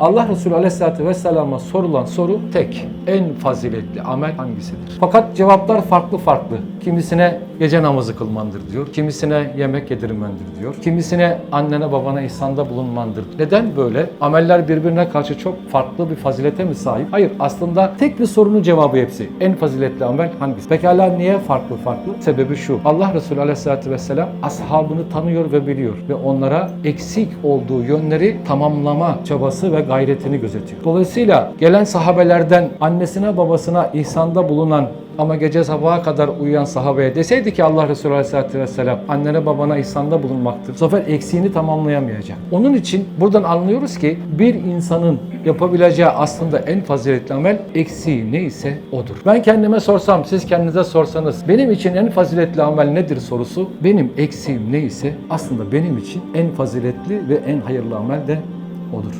Allah Resulü Aleyhisselatü Vesselam'a sorulan soru tek. En faziletli amel hangisidir? Fakat cevaplar farklı farklı. Kimisine gece namazı kılmandır diyor. Kimisine yemek yedirmendir diyor. Kimisine annene babana ihsanda bulunmandır. Neden böyle? Ameller birbirine karşı çok farklı bir fazilete mi sahip? Hayır aslında tek bir sorunun cevabı hepsi. En faziletli amel hangisi? Pekala niye farklı farklı? Sebebi şu. Allah Resulü Aleyhisselatü Vesselam ashabını tanıyor ve biliyor ve onlara eksik olduğu yönleri tamamlama çabası ve gayretini gözetiyor. Dolayısıyla gelen sahabelerden annesine babasına ihsanda bulunan ama gece sabaha kadar uyuyan sahabeye deseydi ki Allah Resulü Aleyhisselatü Vesselam annene babana ihsanda bulunmaktır. Bu sefer eksiğini tamamlayamayacak. Onun için buradan anlıyoruz ki bir insanın yapabileceği aslında en faziletli amel eksiği neyse odur. Ben kendime sorsam, siz kendinize sorsanız benim için en faziletli amel nedir sorusu benim eksiğim neyse aslında benim için en faziletli ve en hayırlı amel de odur.